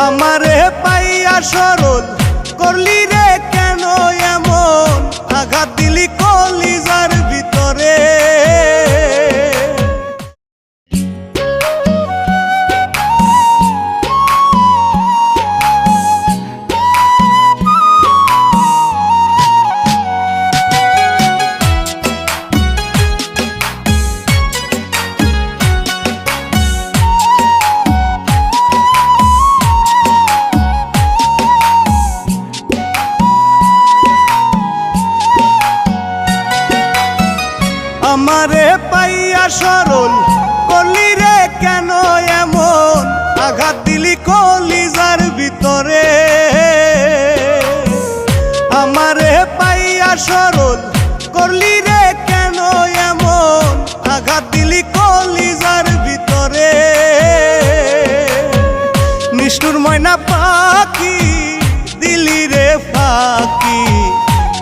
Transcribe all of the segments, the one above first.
আমারে পাইয়া সরল করলি রে কেন আমারে পাইয়া সরল করলি রে কেন এমন? আঘাত দিলি কলিজার ভিতরে। আমারে পাইয়া সরল করলি রে কেন এমন? আঘাত দিলি কলিজার ভিতরে। নিষ্ঠুর ময়না পাখি, দিলি রে ফাঁকি।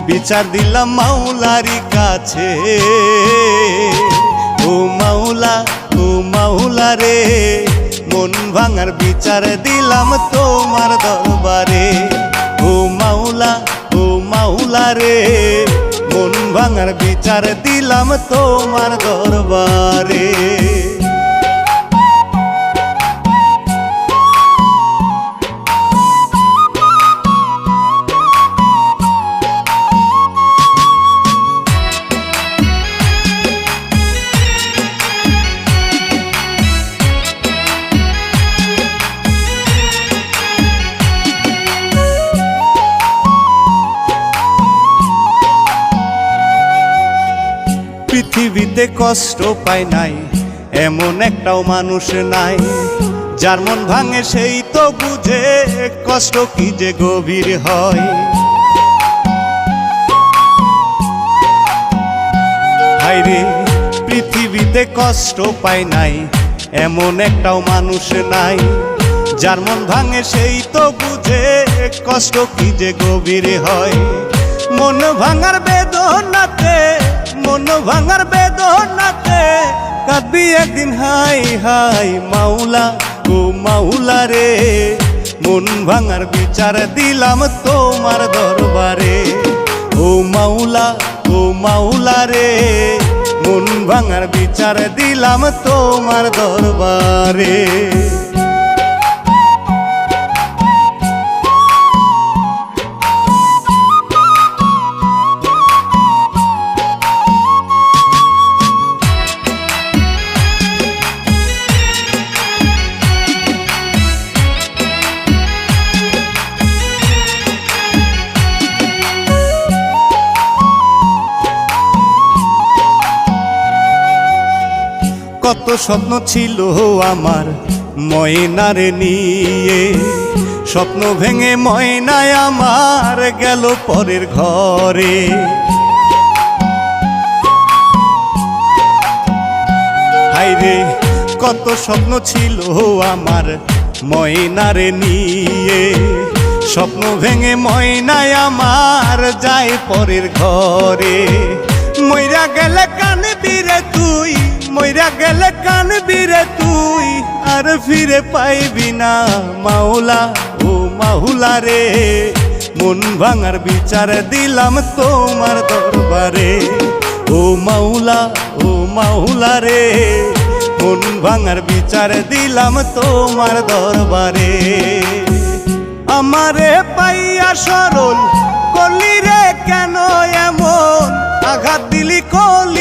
বিচার দিলাম মাওলারি কাছে। ও মাওলা ও মাওলা রে, মন ভাঙার বিচার দিলাম তোমার দরবারে। ও মাওলা ও মাওলা রে, মন ভাঙার বিচার দিলাম তোমার দরবারে। পৃথিবীতে কষ্ট পায় নাই, এমন একটাও মানুষ নাই, যার মন ভাঙে সেই তো বুঝে কষ্ট কি যে গভীর হয়। পৃথিবীতে কষ্ট পায় নাই, এমন একটাও মানুষ নাই, যার মন ভাঙে সেই তো বুঝে কষ্ট কি যে গভীর হয়। মন ভাঙার বেদনাতে, মন ভাঙার বেদনাতে কাঁদবি একদিন, হাই হাই, মাওলা ও মাওলা রে। মন ভাঙার বিচার দিলাম তোমার দরবারে। ও মাওলা ও মাওলা রে, মন ভাঙার বিচার দিলাম তোমার দরবারে। কত স্বপ্ন ছিল আমার ময়নারে নিয়ে। স্বপ্ন ভেঙে ময়নায় আমার গেল পরের ঘরে। হাইরে কত স্বপ্ন ছিল আমার ময়নারে নিয়ে। স্বপ্ন ভেঙে ময়নায় আমার যায় পরের ঘরে। মইরা গেলে কান গেলে কানবি রে তুই, আর ফিরে পাইবি না মাওলা, ও মাহুলা রে। মন ভাঙার বিচার দিলাম তোমার দরবারে। ও মাওলা, ও মাহুলা রে। মন ভাঙার বিচার দিলাম তোমার দরবারে। আমারে পাইয়া সরল কলি রে কেন এমন? আঘাত দিলি কলি